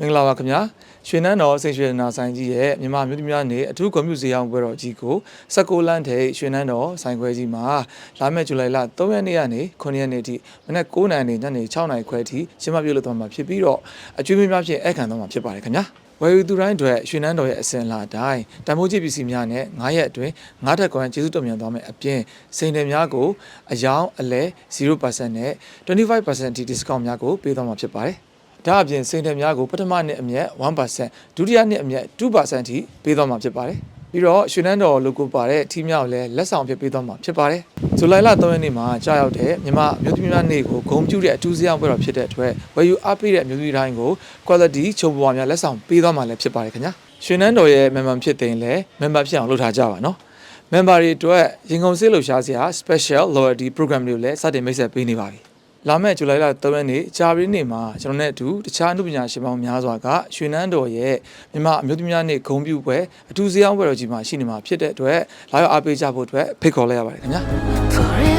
မင်္ဂလာပါခင်ဗျာရွှေနန်းတော်စိတ်ရွှေနာဆိုင်ကြီးရဲ့မြန်မာမြို့သမီးများနေအထူးကွန်ပျူတာဈေးအောင်ပွဲတော်ကြီးကို16လမ်းထိပ်ရွှေနန်းတော်ဆိုင်ခွဲကြီးမှာလာမယ့်ဇူလိုင်လ3ရက်နေ့ကနေ9ရက်နေ့ထိမနက်9:00နာရီညနေ6:00နာရီခွဲထိကျင်းပပြုလုပ်သွားမှာဖြစ်ပြီးတော့အကျွေးမင်းများဖြင့်အခမ်းသွားမှာဖြစ်ပါတယ်ခင်ဗျာဝယ်ယူသူတိုင်းအတွက်ရွှေနန်းတော်ရဲ့အစဉ်အလာအတိုင်းတန်ဖိုးကြီးပစ္စည်းများနဲ့9ရက်အတွင်း9တက်ကွန်ကျေးဇူးတော်မြန်သွားမယ်အပြင်စိန်တယ်များကိုအယောင်အလဲ0%နဲ့25%ထိ discount များကိုပေးသွားမှာဖြစ်ပါတယ် ဒါအပြင်စိန်တယ်များကိုပထမနှစ်အမြတ်1%ဒုတိယနှစ်အမြတ်2%ထိပေးသွားမှာဖြစ်ပါတယ်ပြီးတော့ရွှေနန်းတော် logo ပါတဲ့ထီးမြောက်လည်းလက်ဆောင်ဖြစ်ပေးသွားမှာဖြစ်ပါတယ်ဇူလိုင်လ3ရက်နေ့မှာကြာရောက်တဲ့မြန်မာအမျိုးသမီးများနေ့ကိုဂုဏ်ပြုတဲ့အထူးစည်းအောင်ပွဲတော်ဖြစ်တဲ့အတွက်ဝယ်ယူအားပေးတဲ့အမျိုးသမီးတိုင်းကို quality ချုပ်ပေါ်များလက်ဆောင်ပေးသွားမှာလည်းဖြစ်ပါတယ်ခင်ဗျာရွှေနန်းတော်ရဲ့ member ဖြစ်တဲ့ရင်လည်း member ဖြစ်အောင်လုပ်ထားကြပါနော် member တွေအတွက်ရင်ကုန်စေးလှူရှားစရာ special loyalty program တွေကိုလည်းစတင်မိတ်ဆက်ပေးနေပါပြီ လာမယ့်ဇူလိုင်လ3ရက်နေ့ဂျာရီနေ့မှာကျွန်တော်နဲ့အတူတခြားအမှုပညာရှင်ပေါင်းများစွာကရွှေနန်းတော်ရဲ့မြန်မာအမျိုးသမီးများနေ့ဂုဏ်ပြုပွဲအထူးစည်းအောင်ပွဲတော်ကြီးမှာရှိနေမှာဖြစ်တဲ့အတွက်လာရောက်အားပေးကြဖို့အတွက်ဖိတ်ခေါ်လိုက်ရပါတယ်ခင်ဗျာ